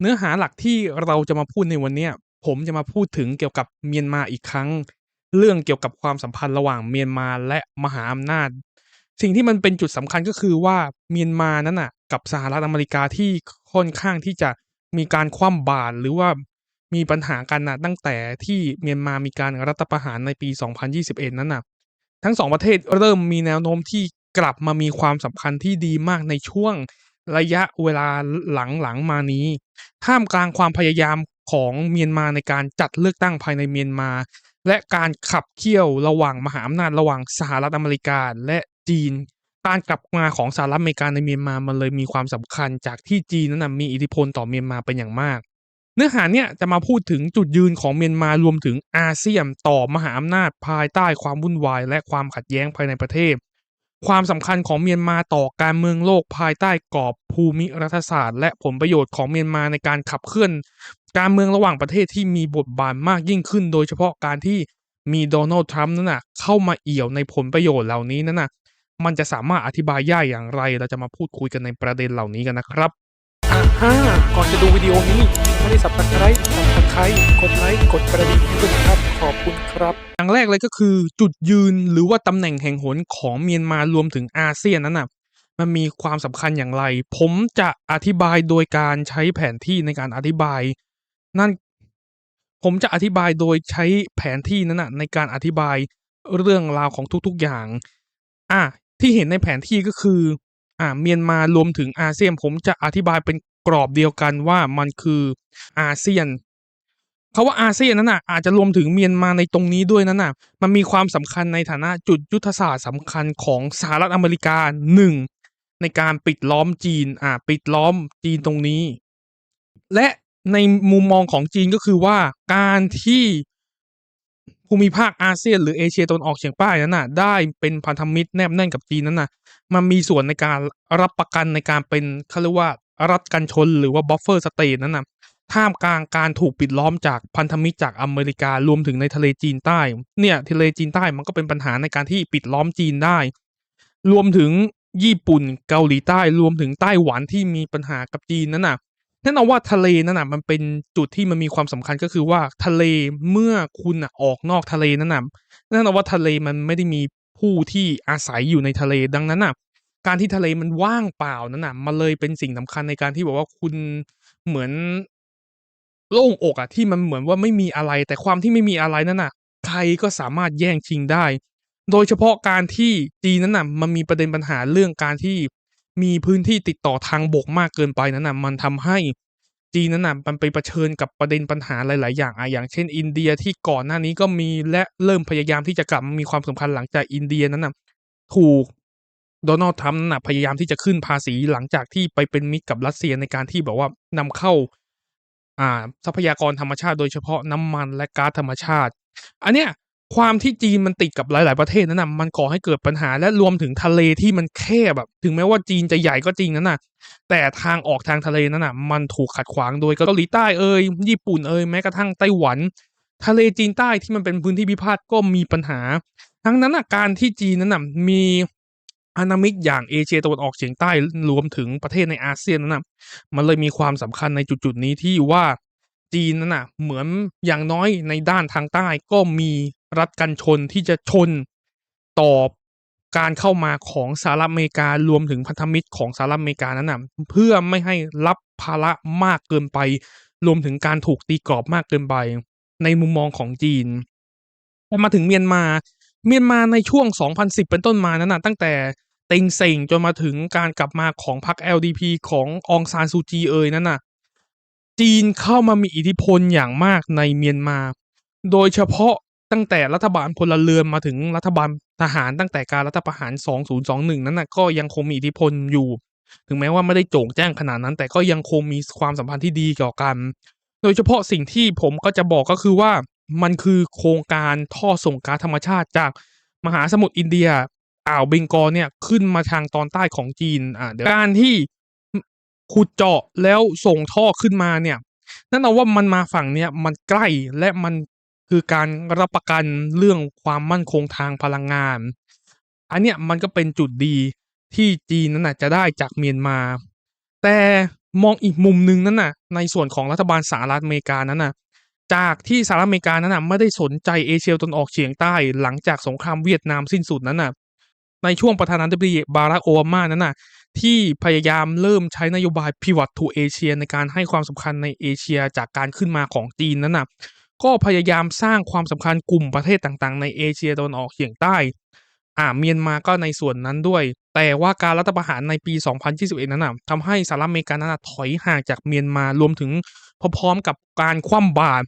เนื้อหาหลักที่เราจะมาพูดในวันนี้ผมจะมาพูดถึงเกี่ยวกับเมียนมาอีกครั้ง เรื่องเกี่ยวกับความสัมพันธ์ระหว่างเมียนมาและมหาอำนาจ สิ่งที่มันเป็นจุดสำคัญก็คือว่าเมียนมานั้นน่ะ กับสหรัฐอเมริกาที่ค่อนข้างที่จะมีการคว่ำบาตรหรือว่ามีปัญหากันน่ะตั้งแต่ที่เมียนมามีการรัฐประหารในปี 2021 นั้นน่ะ ทั้งสองประเทศเริ่มมีแนวโน้มที่กลับมามีความสัมพันธ์ที่ดีมากในช่วง ระยะเวลาหลังๆมานี้ ท่ามกลางความพยายามของเมียนมาในการจัดเลือกตั้งภายในเมียนมา และการขับเคี่ยวระหว่างมหาอำนาจระหว่างสหรัฐอเมริกาและจีน การกลับมาของสหรัฐอเมริกาในเมียนมามันเลยมีความสำคัญจากที่จีนนั้นนะมีอิทธิพลต่อเมียนมาเป็นอย่างมาก เนื้อหาเนี่ยจะมาพูดถึงจุดยืนของเมียนมารวมถึงอาเซียนต่อมหาอำนาจภายใต้ความวุ่นวายและความขัดแย้งภายในประเทศ ความสำคัญของเมียนมาต่อการเมืองโลกภายใต้กรอบภูมิรัฐศาสตร์ และผลประโยชน์ของเมียนมาในการขับเคลื่อน การเมืองระหว่างประเทศที่มีบทบาทมากยิ่งขึ้น โดยเฉพาะการที่มีโดนัลด์ทรัมป์นั่นน่ะเข้ามาเอี่ยวในผลประโยชน์เหล่านี้นั่นน่ะมันจะสามารถอธิบายได้อย่างไร เราจะมาพูดคุยกันในประเด็นเหล่านี้กันนะครับอ่าฮะก่อนจะดูวิดีโอนี้ไม่ได้สับสไครต์สับสไครต์กดไลค์กดกระดิ่งให้ด้วยนะครับ ขอบคุณครับ อย่างแรกเลยก็คือจุดยืนหรือว่าตำแหน่งแห่งหนของเมียนมารวมถึงอาเซียนนั้นน่ะมันมีความสำคัญอย่างไร ผมจะอธิบายโดยการใช้แผนที่ในการอธิบาย นั่น ผมจะอธิบายโดยใช้แผนที่นั้นนะในการอธิบายเรื่องราวของทุกๆอย่าง อะที่เห็นในแผนที่ก็คือ อ่า เมียนมารวมถึงอาเซียน ผมจะอธิบายเป็นกรอบเดียวกันว่ามันคืออาเซียน คาว่าอาเซียนนั้นน่ะอาจจะรวมถึงเมียนมาในตรงนี้ด้วยนั้นน่ะ มันมีความสำคัญในฐานะจุดยุทธศาสตร์สำคัญของสหรัฐอเมริกาหนึ่งในการปิดล้อมจีนอ่าปิดล้อมจีนตรงนี้ และในมุมมองของจีนก็คือว่าการที่ภูมิภาคอาเซียน หรือเอเชียตะวันออกเฉียงใต้นั้นน่ะ ได้เป็นพันธมิตรแนบแน่นกับจีนนั้นน่ะ มันมีส่วนในการรับประกันในการเป็นเขาเรียกว่ารัฐกันชนหรือว่าบัฟเฟอร์สเตทนั้นน่ะ ท่ามกลางการถูกปิดล้อมจากพันธมิตรจากอเมริการวมถึงในทะเลจีนใต้ เนี่ยทะเลจีนใต้มันก็เป็นปัญหาในการที่ปิดล้อมจีนได้ รวมถึงญี่ปุ่นเกาหลีใต้รวมถึงไต้หวันที่มีปัญหากับจีนนั่นน่ะแน่นอนว่าทะเลนั่นน่ะมันเป็นจุดที่มันมีความสำคัญก็คือว่าทะเลเมื่อคุณอะออกนอกทะเลนั่นน่ะแน่นอนว่าทะเลมันไม่ได้มีผู้ที่อาศัยอยู่ในทะเลดังนั้นน่ะ การที่ทะเลมันว่างเปล่านั่นน่ะมันเลยเป็นสิ่งสำคัญในการที่บอกว่าคุณเหมือน โล่งอกอะที่มันเหมือนว่าไม่มีอะไร แต่ความที่ไม่มีอะไรนั่นน่ะ ใครก็สามารถแย่งชิงได้ โดยเฉพาะการที่จีนนั้นน่ะมันมีประเด็นปัญหาเรื่องการที่มีพื้นที่ติดต่อทางบกมากเกินไปนั้นน่ะมันทำให้จีนนั้นน่ะมันไปเผชิญกับประเด็นปัญหาหลาย ๆ อย่างอะอย่างเช่น อินเดียที่ก่อนหน้านี้ก็มีและเริ่มพยายามที่จะกลับมีความสำคัญหลังจากอินเดียนั้นน่ะถูกโดนัลด์ทรัมป์น่ะพยายามที่จะขึ้นภาษีหลังจากที่ไปเป็นมิตรกับรัสเซียในการที่แบบว่านำเข้า อ่า ทรัพยากรธรรมชาติโดยเฉพาะน้ำมันและก๊าซธรรมชาติ อันเนี้ยความที่จีนมันติดกับหลาย ๆ ประเทศนั้นน่ะมันก่อให้เกิดปัญหาและรวมถึงทะเลที่มันแคบแบบ ถึงแม้ว่าจีนจะใหญ่ก็จริงนั้นน่ะแต่ทางออกทางทะเลนั้นน่ะมันถูกขัดขวางโดยเกาหลีใต้เอ่ยญี่ปุ่นเอ่ยแม้กระทั่งไต้หวัน ทะเลจีนใต้ที่มันเป็นพื้นที่พิพาทก็มีปัญหา ทั้งนั้นนะการที่จีนนั้นน่ะมี พันธมิตรอย่างเอเชียตะวันออกเฉียงใต้รวมถึงประเทศในอาเซียนนั้นนะมันเลยมีความสำคัญในจุดๆนี้ที่ว่าจีนนั้นน่ะเหมือนอย่างน้อยในด้านทางใต้ก็มีรัฐกันชนที่จะชนต่อการเข้ามาของสหรัฐอเมริการวมถึงพันธมิตรของสหรัฐอเมริกานั้นนะเพื่อไม่ให้รับภาระมากเกินไป รวมถึงการถูกตีกรอบมากเกินไป ในมุมมองของจีนพอมาถึงเมียนมา เมียนมาในช่วง 2010 เป็นต้นมานั้นน่ะตั้งแต่เต็งเซ็งจนมาถึงการกลับมาของพรรค LDP ขององซานซูจีเอยนั่นน่ะจีนเข้ามามีอิทธิพลอย่างมากในเมียนมา โดยเฉพาะตั้งแต่รัฐบาลพลเรือนมาถึงรัฐบาลทหารตั้งแต่การรัฐประหาร 2021 นั้นน่ะก็ยังคงมีอิทธิพลอยู่ ถึงแม้ว่าไม่ได้โจ่งแจ้งขนาดนั้น แต่ก็ยังคงมีความสัมพันธ์ที่ดีต่อกัน โดยเฉพาะสิ่งที่ผมก็จะบอกก็คือว่า มันคือโครงการท่อส่งก๊าซธรรมชาติจากมหาสมุทรอินเดียอ่าวเบงกอลเนี่ยขึ้นมาทางตอนใต้ของจีนอ่าการที่ขุดเจาะแล้วส่งท่อขึ้นมาเนี่ยนั่นแปลว่ามันมาฝั่งเนี้ยมันใกล้และมันคือการรับประกันเรื่องความมั่นคงทางพลังงาน อันเนี้ยมันก็เป็นจุดดีที่จีนนั้นน่ะจะได้จากเมียนมา แต่มองอีกมุมหนึ่งนั้นน่ะในส่วนของรัฐบาลสหรัฐอเมริกานั้นน่ะ จากที่สหรัฐอเมริกานั้นน่ะไม่ได้สนใจเอเชียตะวันออกเฉียงใต้ หลังจากสงครามเวียดนามสิ้นสุดนั้นน่ะในช่วงประธานาธิบดีบารักโอบามานั้นน่ะที่พยายามเริ่มใช้นโยบาย Pivot to Asia ในการให้ความสำคัญในเอเชียจากการขึ้นมาของจีนนั้นน่ะก็พยายามสร้างความสำคัญกลุ่มประเทศต่างๆ ในเอเชียตะวันออกเฉียงใต้ อ่าเมียนมาก็ในส่วนนั้นด้วย แต่ว่าการรัฐประหารในปี 2021 นั้นน่ะทำให้สหรัฐอเมริกานั้นน่ะถอยห่างจากเมียนมารวมถึงพร้อมๆกับการคว่ำบาตร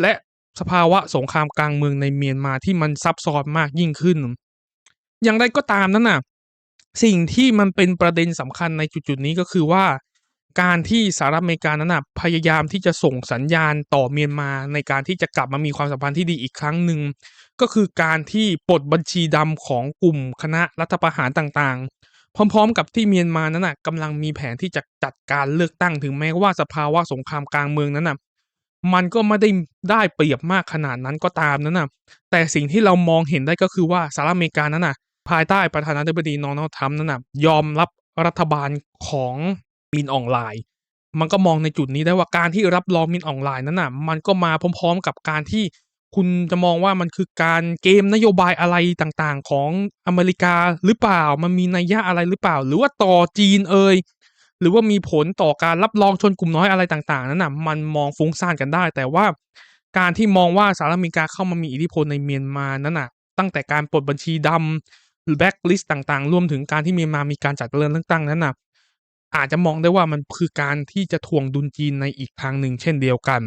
และสภาวะสงครามกลางเมืองในเมียนมาที่มันซับซ้อนมากยิ่งขึ้น อย่างไรก็ตามนั้นน่ะ สิ่งที่มันเป็นประเด็นสำคัญในจุดๆนี้ก็คือว่า การที่สหรัฐอเมริกานั้นน่ะพยายามที่จะส่งสัญญาณต่อเมียนมาในการที่จะกลับมามีความสัมพันธ์ที่ดีอีกครั้งหนึ่งก็คือการที่ปลดบัญชีดำของกลุ่มคณะรัฐประหารต่างๆ พร้อมๆ กับที่เมียนมานั้นน่ะกำลังมีแผนที่จะจัดการเลือกตั้งถึงแม้ว่าสภาวะสงครามกลางเมืองนั้นน่ะ มันก็ไม่ได้ได้เปรียบมากขนาดนั้นก็ตามนั้นน่ะแต่สิ่งที่เรามองเห็นได้ก็คือว่าสหรัฐอเมริกานั้นน่ะภายใต้ประธานาธิบดีโดนัลด์ทรัมป์นั้นน่ะยอมรับรัฐบาลของมินออนไลน์ มันก็มองในจุดนี้ได้ว่าการที่รับรองมินออนไลน์นั้นน่ะมันก็มาพร้อม ๆ กับการที่คุณจะมองว่ามันคือการเกมนโยบายอะไรต่างๆ ของอเมริกาหรือเปล่า มันมีนัยยะอะไรหรือเปล่า หรือว่าต่อจีนเอ่ย หรือว่ามีผลต่อการรับรองชนกลุ่มน้อยอะไรต่างๆ นั้นน่ะมันมองฟุ้งซ่านกันได้ แต่ว่าการที่มองว่าสหรัฐอเมริกาเข้ามามีอิทธิพลในเมียนมานั้นน่ะตั้งแต่การปลดบัญชีดำหรือแบ็กลิสต์ต่างๆ รวมถึงการที่เมียนมามีการจัดเลือกตั้งนั้นน่ะอาจจะมองได้ว่ามันคือการที่จะทวงดุลจีนในอีกทางหนึ่งเช่นเดียวกัน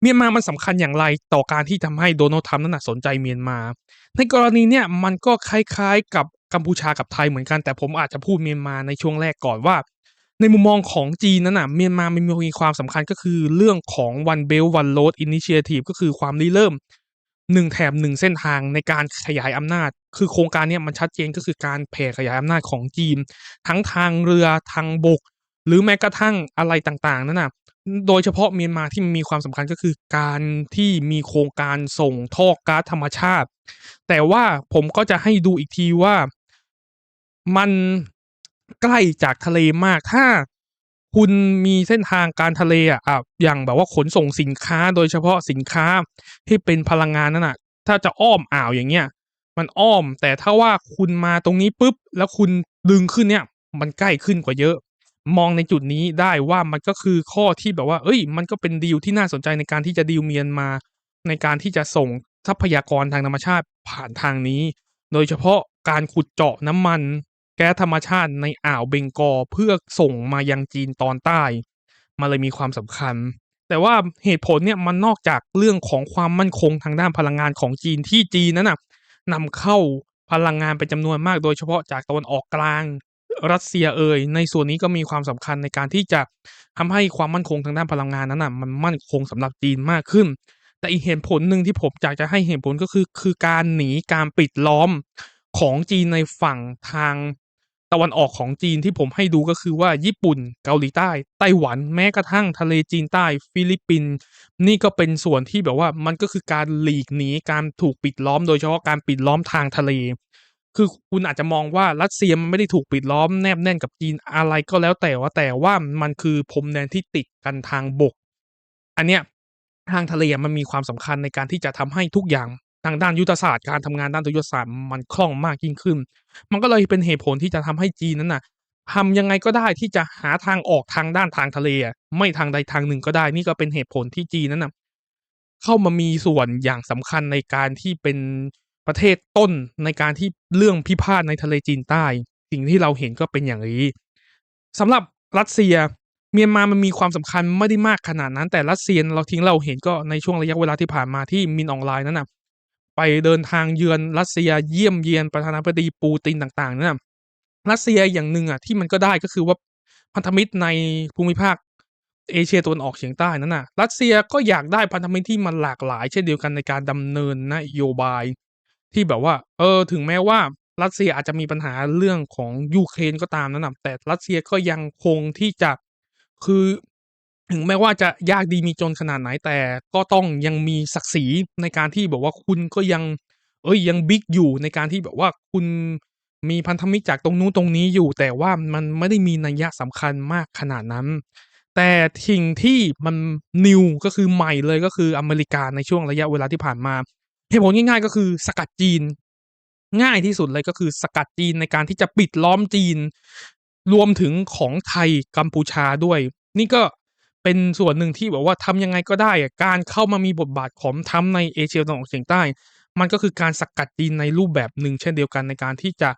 เมียนมามันสำคัญอย่างไรต่อการที่ทำให้โดนัลด์ทรัมป์นั้นน่ะสนใจเมียนมา ในกรณีเนี้ยมันก็คล้ายๆกับ กัมพูชากับไทยเหมือนกัน แต่ผมอาจจะพูดเมียนมาในช่วงแรกก่อนว่า ในมุมมองของจีนนั้นน่ะเมียนมามันมีความสำคัญก็คือเรื่องของ One Belt One Road Initiative ก็คือความริเริ่ม1แถบ1เส้นทางในการขยายอำนาจ คือโครงการนี้มันชัดเจนก็คือการแผ่ขยายอำนาจของจีน ทั้งทางเรือทางบก หรือแม้กระทั่งอะไรต่างๆนั่นน่ะโดยเฉพาะเมียนมาที่มีความสำคัญก็คือการที่มีโครงการส่งท่อก๊าซธรรมชาติ แต่ว่าผมก็จะให้ดูอีกทีว่า มันใกล้จากทะเลมาก ถ้าคุณมีเส้นทางการทะเลอะอ่าอย่างแบบว่าขนส่งสินค้าโดยเฉพาะสินค้าที่เป็นพลังงานนั่นน่ะ ถ้าจะอ้อมอ่าวอย่างเงี้ย มันอ้อม แต่ถ้าว่าคุณมาตรงนี้ปุ๊บ แล้วคุณดึงขึ้นเนี่ย มันใกล้ขึ้นกว่าเยอะ มองในจุดนี้ได้ว่ามันก็คือข้อที่แบบว่าเฮ้ย มันก็เป็นดีลที่น่าสนใจในการที่จะดีลเมียนมา ในการที่จะส่งทรัพยากรทางธรรมชาติผ่านทางนี้ โดยเฉพาะการขุดเจาะน้ำมัน แก๊สธรรมชาติในอ่าวเบงกอลเพื่อส่งมายังจีนตอนใต้ มันเลยมีความสำคัญ แต่ว่าเหตุผลเนี่ยมันนอกจากเรื่องของความมั่นคงทางด้านพลังงานของจีนที่จีนนั้นน่ะนำเข้าพลังงานเป็นจำนวนมากโดยเฉพาะจากตะวันออกกลาง รัสเซียเอ่ยในส่วนนี้ก็มีความสำคัญในการที่จะทำให้ความมั่นคงทางด้านพลังงานนั้นน่ะมันมั่นคงสำหรับจีนมากขึ้น แต่อีกเหตุผลหนึ่งที่ผมอยากจะให้เหตุผลก็คือ คือการหนีการปิดล้อมของจีนในฝั่งทาง ตะวันออกของจีนที่ผมให้ดูก็คือว่าญี่ปุ่น เกาหลีใต้ ไต้หวันแม้กระทั่งทะเลจีนใต้ ฟิลิปปินส์นี่ก็เป็นส่วนที่แบบว่ามันก็คือการหลีกหนีการถูกปิดล้อม โดยเฉพาะการปิดล้อมทางทะเล คือคุณอาจจะมองว่ารัสเซียมันไม่ได้ถูกปิดล้อมแนบแน่นกับจีนอะไรก็แล้วแต่ว่าแต่ว่ามันคือพรมแดนที่ติดกันทางบก อันเนี้ยทางทะเลมันมีความสำคัญในการที่จะทำให้ทุกอย่าง ทางด้านยุทธศาสตร์การทำงานด้านยุทธศาสตร์มันคล่องมากยิ่งขึ้น มันก็เลยเป็นเหตุผลที่จะทำให้จีนนั้นน่ะทำยังไงก็ได้ที่จะหาทางออกทางด้านทางทะเลอะไม่ทางใดทางหนึ่งก็ได้ นี่ก็เป็นเหตุผลที่จีนนั้นน่ะเข้ามามีส่วนอย่างสำคัญในการที่เป็นประเทศต้นในการที่เรื่องพิพาทในทะเลจีนใต้ สิ่งที่เราเห็นก็เป็นอย่างนี้สำหรับรัสเซียเมียนมามันมีความสำคัญไม่ได้มากขนาดนั้น แต่รัสเซียเราทิ้งเราเห็นก็ในช่วงระยะเวลาที่ผ่านมาที่มินออนไลน์นั้นน่ะ ไปเดินทางเยือนรัสเซียเยี่ยมเยียนประธานาธิบดีปูตินต่างๆนั่นน่ะรัสเซียอย่างหนึ่งอะที่มันก็ได้ก็คือว่าพันธมิตรในภูมิภาคเอเชียตะวันออกเฉียงใต้นั้นน่ะ รัสเซียก็อยากได้พันธมิตรที่มันหลากหลาย เช่นเดียวกันในการดำเนินนโยบาย ที่แบบว่า เออ ถึงแม้ว่ารัสเซียอาจจะมีปัญหาเรื่องของยูเครนก็ตามนั่นน่ะแต่รัสเซียก็ยังคงที่จะคือ ถึงแม้ว่าจะยากดีมีจนขนาดไหนแต่ก็ต้องยังมีศักดิ์ศรีในการที่แบบว่าคุณก็ยังเฮ้ยยังบิ๊กอยู่ในการที่แบบว่าคุณมีพันธมิตรจากตรงนู้นตรงนี้อยู่ แต่ว่ามันไม่ได้มีนัยยะสำคัญมากขนาดนั้น แต่สิ่งที่มันนิวก็คือใหม่เลยก็คืออเมริกาในช่วงระยะเวลาที่ผ่านมาเหตุผลง่ายๆก็คือสกัดจีน ง่ายที่สุดเลยก็คือสกัดจีนในการที่จะปิดล้อมจีน รวมถึงของไทยกัมพูชาด้วย นี่ก็ เป็นส่วนหนึ่งที่บอกว่าทำยังไงก็ได้การเข้ามามีบทบาทของทำในเอเชียตะวันออกเฉียงใต้ มันก็คือการสกัดจีนในรูปแบบหนึ่งเช่นเดียวกันในการที่จะ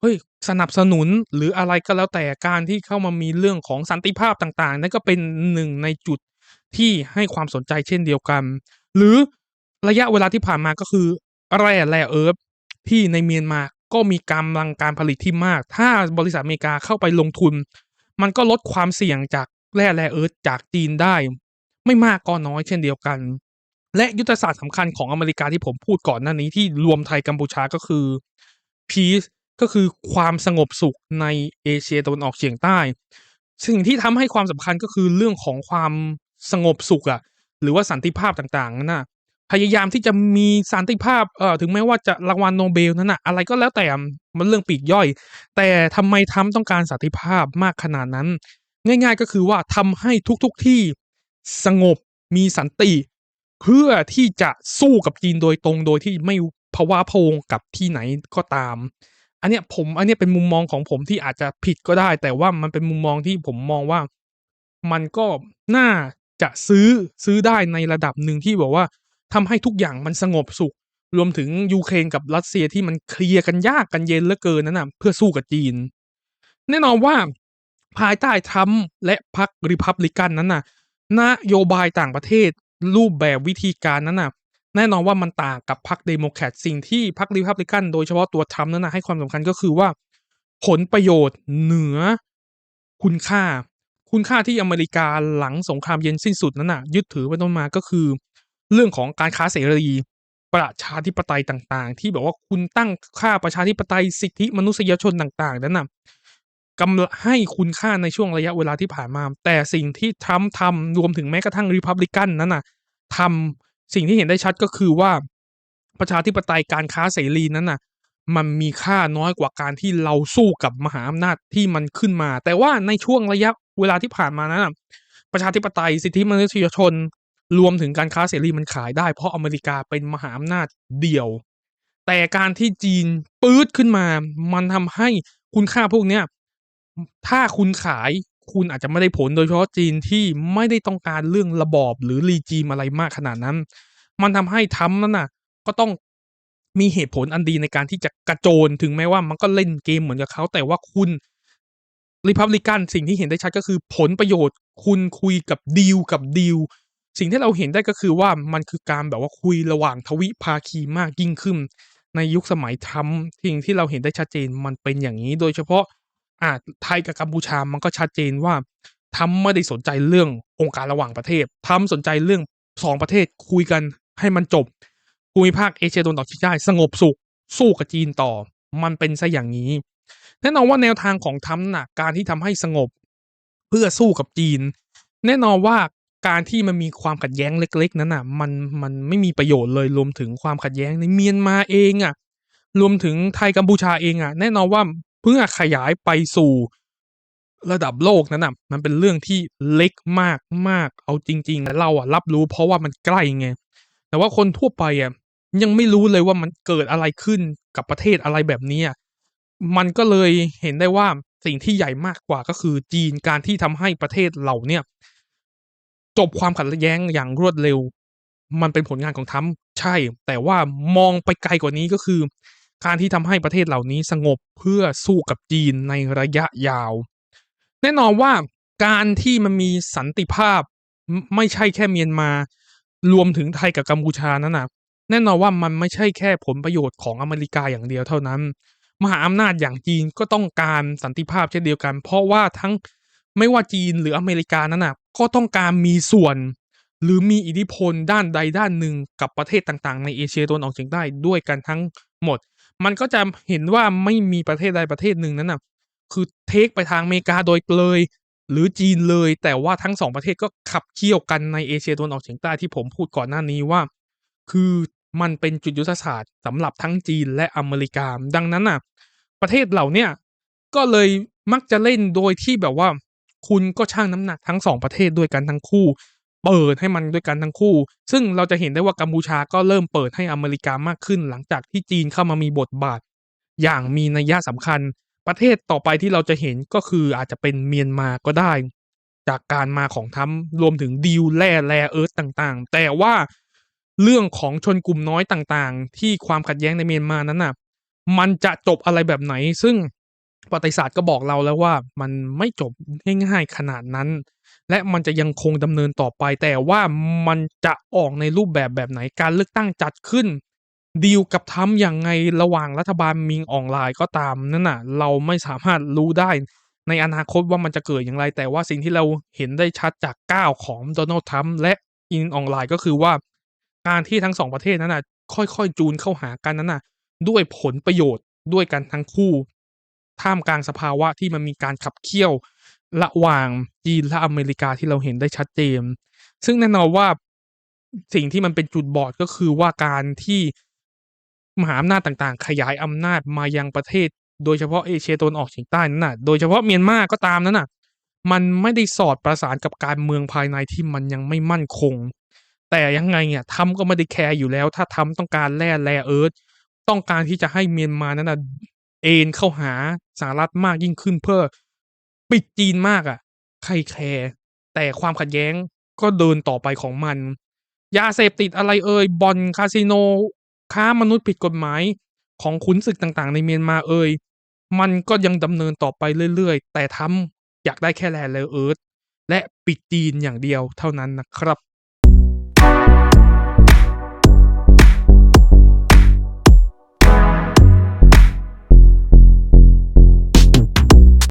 เฮ้ยสนับสนุนหรืออะไรก็แล้วแต่การที่เข้ามามีเรื่องของสันติภาพต่างๆ นั่นก็เป็นหนึ่งในจุดที่ให้ความสนใจเช่นเดียวกัน หรือระยะเวลาที่ผ่านมาก็คือแร่แร่เอิร์ธที่ในเมียนมาก็มีกำลังการผลิตที่มาก ถ้าบริษัทอเมริกาเข้าไปลงทุน มันก็ลดความเสี่ยงจาก แร่แร่เอิร์ธจากจีนได้ ไม่มากก็น้อยเช่นเดียวกัน และยุทธศาสตร์สำคัญของอเมริกาที่ผมพูดก่อนหน้านี้ที่รวมไทยกัมพูชาก็คือ peace ก็คือความสงบสุขในเอเชียตะวันออกเฉียงใต้ สิ่งที่ทำให้ความสำคัญก็คือเรื่องของความสงบสุขอะหรือว่าสันติภาพต่างๆนั่นนะพยายามที่จะมีสันติภาพเอ่อถึงแม้ว่าจะรางวัลโนเบลนั้นน่ะอะไรก็แล้วแต่มันเรื่องปีกย่อย แต่ทำไมทำต้องการสันติภาพมากขนาดนั้น ง่ายๆ ก็คือว่าทำให้ทุกๆที่สงบมีสันติ เพื่อที่จะสู้กับจีนโดยตรงโดยที่ไม่ภาวะพงกับที่ไหนก็ตาม อันเนี้ยผมอันเนี้ยเป็นมุมมองของผมที่อาจจะผิดก็ได้ แต่ว่ามันเป็นมุมมองที่ผมมองว่า มันก็น่าจะซื้อซื้อได้ในระดับหนึ่งที่บอกว่าทำให้ทุกอย่างมันสงบสุข รวมถึงยูเครนกับรัสเซียที่มันเคลียร์กันยากกันเย็นเหลือเกินนั่นนะเพื่อสู้กับจีน แน่นอนว่า ภายใต้ทรัมป์และพรรคริพับลิกันนั้นน่ะ นโยบายต่างประเทศรูปแบบวิธีการนั้นน่ะ แน่นอนว่ามันต่างกับพรรคเดโมแครตสิ่งที่พรรคริพับลิกัน โดยเฉพาะตัวทรัมป์นั้นนะให้ความสำคัญก็คือว่า ผลประโยชน์เหนือคุณค่า คุณค่าที่อเมริกาหลังสงครามเย็นสิ้นสุดนั้นน่ะ ยึดถือเป็นต้นมาก็คือ เรื่องของการค้าเสรีประชาธิปไตยต่างๆ ที่แบบว่าคุณตั้งค่าประชาธิปไตยสิทธิมนุษยชนต่าง ๆ นั้นน่ะ กำให้คุณค่าในช่วงระยะเวลาที่ผ่านมา แต่สิ่งที่ทรัมป์ทำรวมถึงแม้กระทั่งริพับลิกันนั้นน่ะทำสิ่งที่เห็นได้ชัดก็คือว่า ประชาธิปไตยการค้าเสรีนั้นน่ะมันมีค่าน้อยกว่าการที่เราสู้กับมหาอำนาจที่มันขึ้นมา แต่ว่าในช่วงระยะเวลาที่ผ่านมานั้นน่ะประชาธิปไตยสิทธิมนุษยชน รวมถึงการค้าเสรีมันขายได้เพราะอเมริกาเป็นมหาอำนาจเดียว แต่การที่จีนปื๊ดขึ้นมา มันทำให้คุณค่าพวกเนี้ย ถ้าคุณขายคุณอาจจะไม่ได้ผล โดยเฉพาะจีนที่ไม่ได้ต้องการเรื่องระบอบหรือรีจีมอะไรมากขนาดนั้น มันทำให้ทำนั่นน่ะ ก็ต้องมีเหตุผลอันดีในการที่จะกระโจน ถึงแม้ว่ามันก็เล่นเกมเหมือนกับเขา แต่ว่าคุณริพับลิกันสิ่งที่เห็นได้ชัดก็คือผลประโยชน์ คุณคุยกับดีลกับดีล สิ่งที่เราเห็นได้ก็คือว่ามันคือการแบบว่าคุยระหว่างทวิภาคีมากยิ่งขึ้น ในยุคสมัยทรัมป์สิ่งที่เราเห็นได้ชัดเจนมันเป็นอย่างนี้ โดยเฉพาะ อ่าไทยกับกัมพูชามันก็ชัดเจนว่าทรัมป์ไม่ได้สนใจเรื่ององค์การระหว่างประเทศทรัมป์สนใจเรื่องสองประเทศคุยกันให้มันจบภูมิภาคเอเชียตะวันออกเฉียงใต้สงบสุข สู้กับจีนต่อ มันเป็นซะอย่างนี้แน่นอนว่าแนวทางของทรัมป์น่ะการที่ทำให้สงบ เพื่อสู้กับจีน แน่นอนว่าการที่มันมีความขัดแย้งเล็ก ๆ นั้นน่ะ มันมันไม่มีประโยชน์เลยรวมถึงความขัดแย้งในเมียนมาเองอะ รวมถึงไทยกัมพูชาเองอะ แน่นอนว่า เพื่อขยายไปสู่ระดับโลกนั้นน่ะมันเป็นเรื่องที่เล็กมากมากเอาจริงๆเราอะรับรู้เพราะว่ามันใกล้ไงแต่ว่าคนทั่วไปอะยังไม่รู้เลยว่ามันเกิดอะไรขึ้นกับประเทศอะไรแบบนี้มันก็เลยเห็นได้ว่าสิ่งที่ใหญ่มากกว่าก็คือจีนการที่ทำให้ประเทศเหล่าเนี่ย จบความขัดแย้งอย่างรวดเร็ว มันเป็นผลงานของทรัมใช่ แต่ว่ามองไปไกลกว่านี้ก็คือ การที่ทำให้ประเทศเหล่านี้สงบเพื่อสู้กับจีนในระยะยาว แน่นอนว่าการที่มันมีสันติภาพไม่ใช่แค่เมียนมา รวมถึงไทยกับกัมพูชานั่นนะแน่นอนว่ามันไม่ใช่แค่ผลประโยชน์ของอเมริกาอย่างเดียวเท่านั้น มหาอำนาจอย่างจีนก็ต้องการสันติภาพเช่นเดียวกัน เพราะว่าทั้งไม่ว่าจีนหรืออเมริกานั้นนะก็ต้องการมีส่วน หรือมีอิทธิพลด้านใดด้านหนึ่งกับประเทศต่างๆ ในเอเชียตะวันออกเฉียงใต้ด้วยกันทั้งหมด มันก็จะเห็นว่าไม่มีประเทศใดประเทศหนึ่งนั้นนะคือเทคไปทางอเมริกาโดยเลย หรือจีนเลย แต่ว่าทั้งสองประเทศก็ขับเคี่ยวกันในเอเชียตะวันออกเฉียงใต้ที่ผมพูดก่อนหน้านี้ว่า คือมันเป็นจุดยุทธศาสตร์สำหรับทั้งจีนและอเมริกา ดังนั้นน่ะ ประเทศเหล่าเนี้ยก็เลยมักจะเล่นโดยที่แบบว่า คุณก็ชั่งน้ำหนักทั้งสองประเทศด้วยกันทั้งคู่ เปิดให้มันด้วยกันทั้งคู่ ซึ่งเราจะเห็นได้ว่ากัมพูชาก็เริ่มเปิดให้อเมริกามากขึ้น หลังจากที่จีนเข้ามามีบทบาท อย่างมีนัยสำคัญ ประเทศต่อไปที่เราจะเห็นก็คืออาจจะเป็นเมียนมาก็ได้ จากการมาของทรัมรวมถึงดีลแร่แร่เอิร์ธต่างๆ แต่ว่าเรื่องของชนกลุ่มน้อยต่างๆ ที่ความขัดแย้งในเมียนมานั้นน่ะ มันจะจบอะไรแบบไหน ซึ่งประวัติศาสตร์ก็บอกเราแล้วว่า มันไม่จบง่ายๆขนาดนั้น และมันจะยังคงดำเนินต่อไป แต่ว่ามันจะออกในรูปแบบแบบไหนการเลือกตั้งจัดขึ้น ดีลกับทำอย่างไงระหว่างรัฐบาลมิงออนไลน์ก็ตามนั่นน่ะ เราไม่สามารถรู้ได้ในอนาคตว่ามันจะเกิดอย่างไร แต่ว่าสิ่งที่เราเห็นได้ชัดจากก้าวของโดนัลด์ทรัมป์และอินออนไลน์ก็คือว่า การที่ทั้งสองประเทศนั้นน่ะ ค่อยๆ จูนเข้าหากันนั้นน่ะ ด้วยผลประโยชน์ด้วยกันทั้งคู่ ท่ามกลางสภาวะที่มันมีการขับเคี่ยว ระหว่างจีนและอเมริกาที่เราเห็นได้ชัดเจน ซึ่งแน่นอนว่าสิ่งที่มันเป็นจุดบอดก็คือว่าการที่มหาอำนาจต่างๆ ขยายอำนาจมายังประเทศ โดยเฉพาะเอเชียตะวันออกเฉียงใต้นั่นน่ะ โดยเฉพาะเมียนมาก็ตามนั้นน่ะ มันไม่ได้สอดประสานกับการเมืองภายในที่มันยังไม่มั่นคง แต่ยังไงอะทำก็ไม่ได้แคร์อยู่แล้ว ถ้าทำต้องการแร่แร่เอิร์ธต้องการที่จะให้เมียนมานั้นน่ะเอ็นเข้าหาสหรัฐมากยิ่งขึ้นเพื่อ ปิดจีนมากอะใครแคร์แต่ความขัดแย้งก็เดินต่อไปของมัน ยาเสพติดอะไรเอ่ยบ่อนคาสิโน ค้ามนุษย์ผิดกฎหมายของขุนศึกต่างๆ ในเมียนมาเอ่ยมันก็ยังดำเนินต่อไปเรื่อยๆ แต่ทำอยากได้แค่แร่เอิร์ธและปิดจีนอย่างเดียวเท่านั้นนะครับ